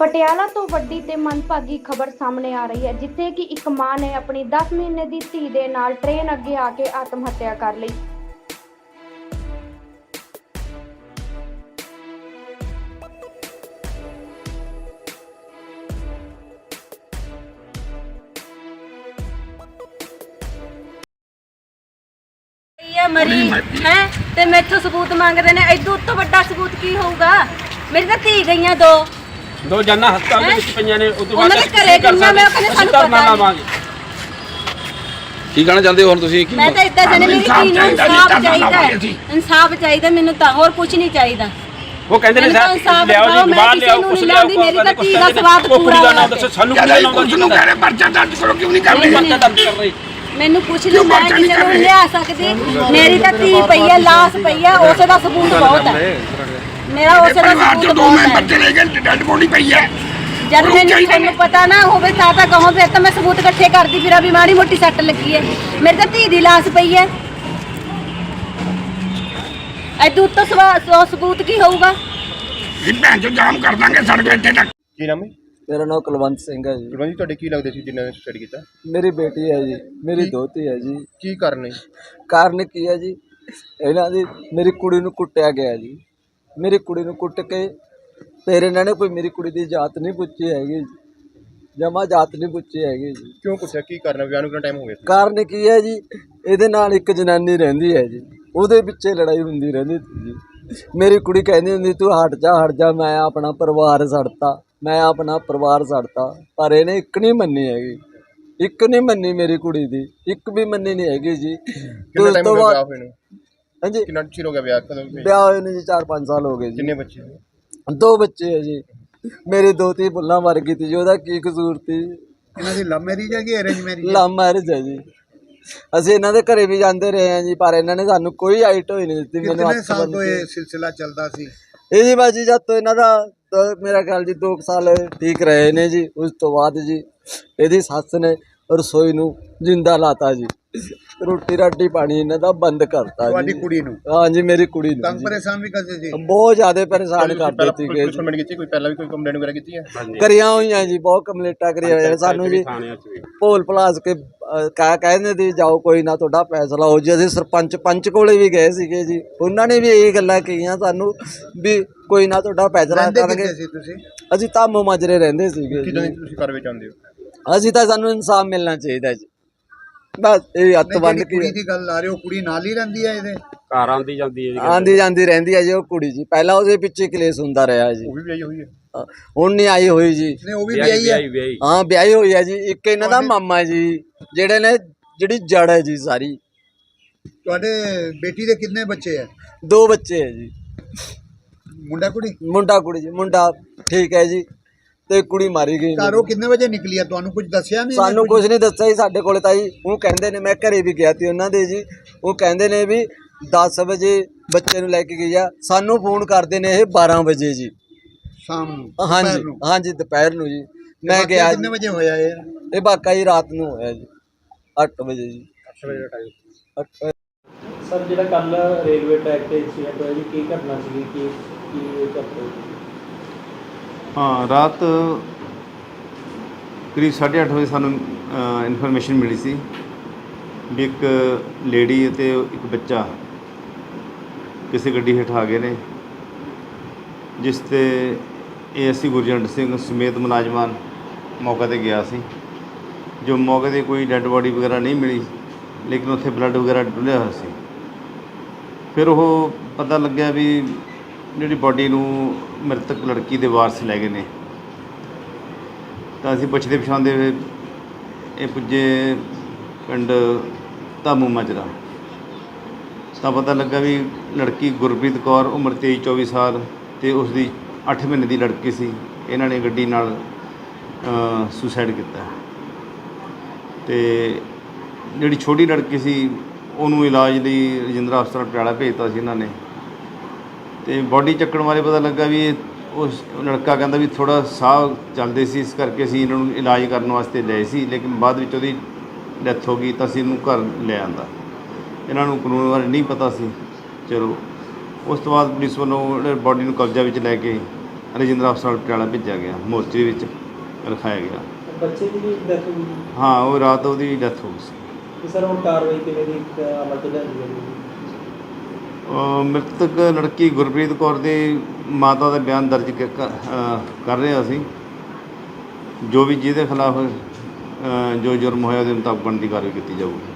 ਪਟਿਆਲਾ ਤੋਂ ਵੱਡੀ ਤੇ ਮੰਦਭਾਗੀ ਖਬਰ ਸਾਹਮਣੇ ਆ ਰਹੀ ਹੈ ਜਿੱਥੇ ਕਿ ਇੱਕ ਮਾਂ ਨੇ ਆਪਣੀ 10 ਮਹੀਨੇ ਦੀ ਧੀ ਦੇ ਨਾਲ ਟ੍ਰੇਨ ਅੱਗੇ ਆ ਕੇ ਆਤਮ ਹੱਤਿਆ ਕਰ ਲਈ। ਇਹ ਮਰੀ ਹੈ? ਤੇ ਮੈਥੋਂ ਸਬੂਤ ਮੰਗਦੇ ਨੇ ਐਦੂ ਤੋਂ ਵੱਡਾ ਸਬੂਤ ਕੀ ਹੋਊਗਾ? ਮੇਰੀ ਤਾਂ ਧੀ ਗਈਆਂ ਦੋ। ਦੋ ਜਾਨਾਂ ਹਸਪਤਾਲ ਦੇ ਵਿੱਚ ਪਈਆਂ ਨੇ ਉਦੋਂ ਬਾਅਦ ਉਹਨਾਂ ਦੇ ਅਸੀਂ ਘਰੇ ਕੀ ਮੈਂ? ਕਹਿੰਦੀ ਸਾਨੂੰ ਪਤਾ ਨਹੀਂ। ਲਾਵਾਂਗੇ। ਕੀ ਕਹਿਣਾ ਚਾਹੁੰਦੇ ਹੋ ਹੁਣ ਤੁਸੀਂ? ਕੀ ਮੈਂ ਤਾਂ ਇਦਾਂ ਜਾਨੇ ਮੇਰੀ ਧੀ ਨੂੰ ਇਨਸਾਫ ਚਾਹੀਦਾ ਹੈ। ਇਨਸਾਫ ਚਾਹੀਦਾ ਮੈਨੂੰ ਤਾਂ ਹੋਰ ਕੁਝ ਨਹੀਂ ਚਾਹੀਦਾ। ਉਹ ਕਹਿੰਦੇ ਨੇ ਸਾਹਿਬ ਲਿਆਓ ਜੀ ਬਾਹਰ ਲਿਆਓ ਨੂੰ ਕੁਛ ਨਹੀਂ ਲਿਆਓ ਲਾਉਂਦੀ, ਮੇਰੀ ਤਾਂ ਕੁਛ ਧੀ ਦਾ ਕਹਿੰਦੇ ਨੇ, ਸਵਾਦ ਪੂਰਾ ਨਾਮ ਦੱਸੋ ਸਾਨੂੰ ਕਹਿੰਦਾ ਕਿਹਦਾ ਇਹ ਨਾਮ ਕੁਝ ਨੂੰ ਕਹਿ ਰਹੇ ਪਰਚਾ ਦਰਜ ਕਰੋ ਕਿਉਂ ਨਹੀਂ ਕਰ ਨਹੀਂ ਰਹੇ? ਪਰਚਾ ਦਰਜ ਕਰ ਰਹੀ। ਮੈਨੂੰ ਕੁਝ ਕਿਉਂ ਨਹੀਂ ਮੈਂ ਕਿਸੇ ਨੂੰ? ਲਿਆ ਸਕਦੀ। ਮੇਰੀ ਤਾਂ ਧੀ ਪਈ ਹੈ ਲਾਸ਼ ਪਈ ਹੈ ਉਸੇ ਦਾ ਸਬੂਤ ਬਹੁਤ ਹੈ। ਮੇਰਾ ਇਹ ਉਸੇ ਦਾ ਪਰਿਵਾਰ ਸਬੂਤ ਚੋਂ ਦੋ ਬਹੁਤ ਮੈਂਬਰ ਹੈ। ਚਲੇ ਗਏ ਡੈਡ ਬੋਡੀ ਪਈ ਹੈ। ਜਦ ਮੈਨੂੰ ਤੁਹਾਨੂੰ ਪਤਾ ਨਾ ਹੋਵੇ ਤਾਂ ਤਾਂ ਕਹੋ ਫਿਰ ਤਾਂ ਮੈਂ ਸਬੂਤ ਇਕੱਠੇ ਕਰਦੀ ਫਿਰਾਂ ਵੀ ਮਾੜੀ ਮੋਟੀ ਸੱਟ ਲੱਗੀ ਹੈ। ਮੇਰੀ ਤਾਂ ਧੀ ਦੀ ਲਾਸ਼ ਪਈ ਹੈ। ਐਦੂ ਤੋਂ ਸਵਾ- ਸੌ ਸਬੂਤ ਕੀ ਹੋਊਗਾ? ਇਹ ਭੈਣ ਚੋਂ ਜਾਮ ਕਰ ਦਾਂਗੇ ਸੜਕ ਇੱਥੇ ਤੱਕ। ਕੀ ਨਾਮ ਹੈ? ਮੇਰਾ ਨਾਮ ਕੁਲਵੰਤ ਸਿੰਘ ਹੈ ਜੀ। ਗੁਰਵੰਤ ਜੀ ਤੁਹਾਡੇ ਕੀ ਲੱਗਦੇ ਸੀ ਜਿਨ੍ਹਾਂ ਨੇ ਸੁਸਾਈਡ ਕੀਤਾ? ਮੇਰੀ ਬੇਟੀ ਹੈ ਜੀ ਮੇਰੀ ਦੋਤੀ ਹੈ ਜੀ। ਕੀ ਕਾਰਨ ਹੈ? ਕਾਰਨ ਕੀ ਹੈ ਜੀ? ਇਹਨਾਂ ਦੀ ਮੇਰੀ ਕੁੜੀ ਨੂੰ ਕੁੱਟਿਆ ਗਿਆ ਜੀ। ਮੇਰੀ ਕੁੜੀ ਨੂੰ ਕੁੱਟ ਕੇ ਫਿਰ ਇਹਨਾਂ ਨੇ ਕੋਈ ਮੇਰੀ ਕੁੜੀ ਦੀ ਜਾਤ ਨਹੀਂ ਪੁੱਛੀ ਹੈਗੀ ਜਮਾ ਜਾਤ ਨਹੀਂ ਪੁੱਛੀ ਹੈਗੀ ਜੀ। ਕਿਉਂ ਪੁੱਛਿਆ? ਕੀ ਕਾਰਨ ਵਿਆਹ ਨੂੰ ਕਿੰਨਾ ਟਾਈਮ ਹੋ ਗਿਆ ਸੀ? ਕਾਰਨ ਕੀ ਹੈ ਜੀ? ਇਹਦੇ ਨਾਲ ਇੱਕ ਜਨਾਨੀ ਰਹਿੰਦੀ ਹੈ ਜੀ। ਉਹਦੇ ਪਿੱਛੇ ਲੜਾਈ ਹੁੰਦੀ ਰਹਿੰਦੀ ਸੀ ਜੀ। ਮੇਰੀ ਕੁੜੀ ਕਹਿੰਦੀ ਹੁੰਦੀ ਤੂੰ ਹਟ ਜਾ ਹਟ ਜਾ ਮੈਂ ਆਪਣਾ ਪਰਿਵਾਰ ਛੱਡਤਾ ਮੈਂ ਆਪਣਾ ਪਰਿਵਾਰ ਛੱਡਤਾ ਪਰ ਇਹਨੇ ਇੱਕ ਨਹੀਂ ਮੰਨੀ ਹੈਗੀ। ਇੱਕ ਨਹੀਂ ਮੰਨੀ ਮੇਰੀ ਕੁੜੀ ਦੀ। ਇੱਕ ਵੀ ਮੰਨੀ ਨਹੀਂ ਹੈਗੀ ਜੀ। ਕਿੰਨਾ ਉਸ ਟਾਈਮ ਤੋਂ ਹੋ ਗਿਆ ਬਾਅਦ ਵਿਆਹ ਹੋਏ ਨੂੰ? ਹਾਂਜੀ। ਕਿੰਨਾ ਚਿਰ ਹੋ ਗਿਆ ਵਿਆਹ ਕਦੋਂ ਹੋਇਆ? ਵਿਆਹ ਹੋਏ ਨੂੰ ਜੀ 4-5 ਸਾਲ ਹੋ ਗਏ ਜੀ। ਕਿੰਨੇ ਬੱਚੇ ਨੇ? ਦੋ ਬੱਚੇ ਹੈ ਜੀ। ਮੇਰੀ ਦੋਤੀ ਬੁੱਲਾ ਮਰ ਗਈ ਤੀ ਜੀ ਉਹਦਾ ਕੀ ਕਸੂਰ ਤੀ? ਇਹਨਾਂ ਦੀ ਲਵ ਮੈਰਿਜ ਹੈ ਕਿ ਅਰੇਂਜ ਮੈਰਿਜ ਲਵ ਮੈਰਿਜ ਹੈ ਜੀ। ਅਸੀਂ ਇਹਨਾਂ ਦੇ ਘਰੇ ਵੀ ਜਾਂਦੇ ਰਹੇ ਹਾਂ ਜੀ ਪਰ ਇਹਨਾਂ ਨੇ ਸਾਨੂੰ ਕੋਈ ਆਈਟ ਹੋਈ ਨਹੀਂ ਦਿੱਤੀ ਮੈਨੂੰ ਕਿੰਨੇ ਹੱਥ ਸਾਲ ਬੰਨ੍ਹ ਤੋਂ ਕੇ। ਇਹ ਸਿਲਸਿਲਾ ਚੱਲਦਾ ਸੀ? ਇਹ ਜੀ ਬਾਜੀ ਜਦ ਤੋਂ ਇਹਨਾਂ ਦਾ ਤਾਂ ਮੇਰਾ ਖਿਆਲ ਜੀ 2 ਸਾਲ ਠੀਕ ਰਹੇ ਨੇ ਜੀ ਉਸ ਤੋਂ ਬਾਅਦ ਜੀ ਇਹਦੀ ਸੱਸ ਨੇ ਰਸੋਈ ਨੂੰ ਜਿੰਦਾ ਲਾਤਾ ਜੀ। ਰੋਟੀ ਰਾਟੀ ਪਾਣੀ ਇਹਨਾਂ ਦਾ ਬੰਦ ਕਰਤਾ ਤੁਹਾਡੀ ਜੀ ਕੁੜੀ ਨੂੰ? ਹਾਂ ਜੀ ਮੇਰੀ ਕੁੜੀ ਨੂੰ ਤੰਗ ਜੀ। ਪਰੇਸ਼ਾਨ ਵੀ ਕਰਦੇ ਸੀ? ਬਹੁਤ ਜ਼ਿਆਦਾ ਪਰੇਸ਼ਾਨ ਕਰਦੇ ਪਹਿਲਾਂ ਪੁਲਿਸ ਜੀ। ਕੰਪਲੇਂਟ ਕੀਤੀ ਕੋਈ ਪਹਿਲਾਂ ਵੀ ਕੋਈ ਕੰਪਲੇਂਟ ਵਗੈਰਾ ਕੀਤੀ ਹੈ? ਕਰੀਆਂ ਹੋਈਆਂ ਜੀ ਬਹੁਤ ਕੰਪਲੇਂਟਾਂ ਕਰੀਆਂ ਹੋਈਆਂ ਸਾਨੂੰ ਜੀ ਭੋਲ ਭਲਾਸ ਕੇ ਅਹ, ਕਹਿ ਕਹਿੰਦੇ ਦੀ ਜਾਓ ਕੋਈ ਨਾ ਤੁਹਾਡਾ ਫੈਸਲਾ ਹੋ ਜੀ। ਅਸੀਂ ਸਰਪੰਚ ਪੰਚ ਕੋਲੇ ਵੀ ਗਏ ਸੀਗੇ ਜੀ। ਉਹਨਾਂ ਨੇ ਵੀ ਇਹ ਗੱਲਾਂ ਕਹੀਆਂ ਸਾਨੂੰ ਵੀ ਕੋਈ ਨਾ ਤੁਹਾਡਾ ਫੈਸਲਾ ਰਹਿੰਦੇ ਕਰਾਂਗੇ ਕਿੱਥੇ ਸੀ ਤੁਸੀਂ? ਅਸੀਂ ਤਾਮੋ ਮਾਜਰੇ ਰਹਿੰਦੇ ਸੀਗੇ ਕਿਦਾਂ ਜੀ। ਦੀ ਤੁਸੀਂ ਕਾਰਵਾਈ ਚਾਹੁੰਦੇ ਹੋ? ਅਸੀਂ ਤਾਂ ਸਾਨੂੰ ਇਨਸਾਫ ਮਿਲਣਾ ਚਾਹੀਦਾ ਜੀ। ਬਸ ਇਹ ਹੱਥ ਬੰਨ ਕੁੜੀ ਕੇ ਦੀ ਗੱਲ ਆ ਰਹੀ ਉਹ ਕੁੜੀ ਨਾਲ ਹੀ ਰਹਿੰਦੀ ਹੈ ਇਹਦੇ? ਘਰ ਆਂਦੀ ਜਾਂਦੀ ਹੈ ਜੀ ਆਂਦੀ ਜਾਂਦੀ ਰਹਿੰਦੀ ਹੈ ਜੀ ਉਹ ਕੁੜੀ ਜੀ। ਪਹਿਲਾਂ ਉਹਦੇ ਪਿੱਛੇ ਕਲੇਸ਼ ਹੁੰਦਾ ਰਿਹਾ ਜੀ। ਉਹ ਵੀ ਵਿਆਹੀ ਹੋਈ ਹੈ? ਹੁਣ ਨਹੀਂ ਆਈ ਹੋਈ ਜੀ। ਨੇ ਉਹ ਵੀ ਵਿਆਹੀ ਵਿਆਹੀ ਹੈ ਵਿਆਹੀ ਹਾਂ ਵਿਆਹੀ ਹੋਈ ਹੈ ਜੀ। ਇੱਕ ਇਹਨਾਂ ਦਾ ਮਾਮਾ ਜੀ ਜਿਹੜੇ ਨੇ ਜਿਹੜੀ ਜੜ ਹੈ ਜੀ ਸਾਰੀ। ਤੁਹਾਡੇ ਬੇਟੀ ਦੇ ਕਿੰਨੇ ਬੱਚੇ ਹੈ ਦੋ ਬੱਚੇ ਹੈ ਜੀ। ਮੁੰਡਾ ਕੁੜੀ? ਮੁੰਡਾ ਕੁੜੀ ਜੀ ਮੁੰਡਾ ਠੀਕ ਹੈ ਜੀ। ਤੇ ਕੁੜੀ ਮਾਰੀ ਗਈ। ਘਰੋਂ ਕਿੰਨੇ ਵਜੇ ਨਿਕਲੀ ਹੈ ਤੁਹਾਨੂੰ ਕੁਝ ਦੱਸਿਆ ਨਹੀਂ ਸਾਨੂੰ ਕੁਝ ਨਹੀਂ ਦੱਸਿਆ ਜੀ ਸਾਡੇ ਕੋਲੇ ਤਾਂ ਜੀ ਉਹ ਕਹਿੰਦੇ ਨੇ ਮੈਂ ਘਰੇ ਵੀ ਗਿਆ ਸੀ ਉਹਨਾਂ ਦੇ ਜੀ। ਉਹ ਕਹਿੰਦੇ ਨੇ ਵੀ 10 ਵਜੇ ਬੱਚੇ ਨੂੰ ਲੈ ਕੇ ਗਈ ਆ। ਸਾਨੂੰ ਫੋਨ ਕਰਦੇ ਨੇ ਇਹ 12 ਵਜੇ ਜੀ। ਸ਼ਾਮ ਨੂੰ ਦੁਪਹਿਰ ਹਾਂਜੀ ਨੂੰ। ਹਾਂਜੀ ਦੁਪਹਿਰ ਨੂੰ ਜੀ। ਮੈਂ ਗਿਆ ਕਿੰਨੇ। ਵਜੇ ਹੋਇਆ ਇਹ? ਇਹ ਵਾਕਾ ਜੀ ਰਾਤ ਨੂੰ ਹੋਇਆ ਜੀ। 8 ਵਜੇ ਜੀ। 8 ਵਜੇ ਸਰ ਜਿਹੜਾ ਕੱਲ ਰੇਲਵੇ ਟਰੈਕ ਤੇ ਇੰਸੀਡੈਂਟ ਹੋਇਆ ਜੀ ਕੀ ਘਟਨਾ ਸੀਗੀ? ਕੀ ਕੀ ਕਰਦੇ ਹਾਂ, ਰਾਤ ਕਰੀਬ 8:30 ਵਜੇ ਸਾਨੂੰ ਇਨਫੋਰਮੇਸ਼ਨ ਮਿਲੀ ਸੀ ਵੀ ਇੱਕ ਲੇਡੀ ਅਤੇ ਇੱਕ ਬੱਚਾ ਕਿਸੇ ਗੱਡੀ ਹੇਠ ਆ ਗਏ ਨੇ, ਜਿਸ ਤੇ ਏਐਸਸੀ ਗੁਰਜੰਟ ਸਿੰਘ ਸਮੇਤ ਮੁਲਾਜ਼ਮਾਨ ਮੌਕੇ ਤੇ ਗਿਆ ਸੀ। ਜੋ ਮੌਕੇ ਤੇ ਕੋਈ ਡੈੱਡ ਬੋਡੀ ਵਗੈਰਾ ਨਹੀਂ ਮਿਲੀ, ਲੇਕਿਨ ਉੱਥੇ ਬਲੱਡ ਵਗੈਰਾ ਡੁੱਲਿਆ ਹੋਇਆ ਸੀ। ਫਿਰ ਉਹ ਪਤਾ ਲੱਗਿਆ ਵੀ ਜਿਹੜੀ ਬਾਡੀ ਨੂੰ ਮ੍ਰਿਤਕ ਲੜਕੀ ਦੇ ਵਾਰਸ ਲੈ ਗਏ ਨੇ। ਤਾਂ ਅਸੀਂ ਪੁੱਛਦੇ ਪਛਾਣਦੇ ਹੋਏ ਇਹ ਪੁੱਜੇ ਪਿੰਡ ਧਾਮੂ ਮਾਜਰਾ ਤਾਂ ਪਤਾ ਲੱਗਾ ਵੀ ਲੜਕੀ ਗੁਰਪ੍ਰੀਤ ਕੌਰ ਉਮਰ 23 24 ਸਾਲ ਤੇ ਉਸ ਦੀ 8 ਮਹੀਨੇ ਦੀ ਲੜਕੀ ਸੀ। ਇਹਨਾਂ ਨੇ ਗੱਡੀ ਨਾਲ ਸੁਸਾਈਡ ਕੀਤਾ। ਤੇ ਜਿਹੜੀ ਛੋਟੀ ਲੜਕੀ ਸੀ, ਉਹਨੂੰ ਇਲਾਜ ਲਈ ਰਜਿੰਦਰਾ ਹਸਪਤਾਲ ਪਟਿਆਲਾ ਭੇਜਤਾ ਸੀ ਇਹਨਾਂ ਨੇ। ਤੇ ਬਾਡੀ ਚੱਕਣ ਵਾਲੇ ਪਤਾ ਲੱਗਾ ਵੀ ਇਹ ਉਸ ਲੜਕਾ ਕਹਿੰਦਾ ਵੀ ਥੋੜਾ ਸਾਹ ਚੱਲਦੇ ਸੀ ਇਸ ਕਰਕੇ ਅਸੀਂ ਇਹਨਾਂ ਨੂੰ ਇਲਾਜ ਕਰਨ ਵਾਸਤੇ ਲਏ ਸੀ ਲੇਕਿਨ ਬਾਅਦ ਵਿੱਚ ਉਹਦੀ ਡੈਥ ਹੋ ਗਈ ਤਾਂ ਅਸੀਂ ਇਹਨੂੰ ਘਰ ਲੈ ਆਂਦਾ। ਇਹਨਾਂ ਨੂੰ ਕਾਨੂੰਨ ਬਾਰੇ ਨਹੀਂ ਪਤਾ ਸੀ। ਚਲੋ ਉਸ ਤੋਂ ਬਾਅਦ ਪੁਲਿਸ ਵੱਲੋਂ ਬਾਡੀ ਨੂੰ ਕਬਜ਼ਾ ਵਿੱਚ ਲੈ ਕੇ ਰਜਿੰਦਰਾ ਹਸਪਤਾਲ ਪਟਿਆਲਾ ਭੇਜਿਆ ਗਿਆ ਮੋਰਚੇ ਵਿੱਚ ਰਖਾਇਆ ਗਿਆ। ਬੱਚੇ ਦੀ ਵੀ ਡੈਥ ਹੋ ਗਈ? ਹਾਂ ਉਹ ਰਾਤ ਉਹਦੀ ਡੈਥ ਹੋ ਗਈ ਸੀ। ਤੇ ਸਰ ਹੁਣ ਕਾਰਵਾਈ ਕਿਵੇਂ ਦੀ ਅਮਲ ਚ ਲਿਆਂਦੀ ਮ੍ਰਿਤਕ ਲੜਕੀ ਗੁਰਪ੍ਰੀਤ ਕੌਰ ਦੇ ਮਾਤਾ ਦਾ ਬਿਆਨ ਦਰਜ ਕ- ਕ- ਅਹ ਕਰ ਰਹੇ ਅਸੀਂ। ਜੋ ਵੀ ਜਿਹਦੇ ਖਿਲਾਫ ਜੋ ਜੁਰਮ ਹੋਇਆ ਉਹਦੇ ਮੁਤਾਬਕ ਬਣਦੀ ਕਾਰਵਾਈ ਕੀਤੀ ਜਾਊਗੀ।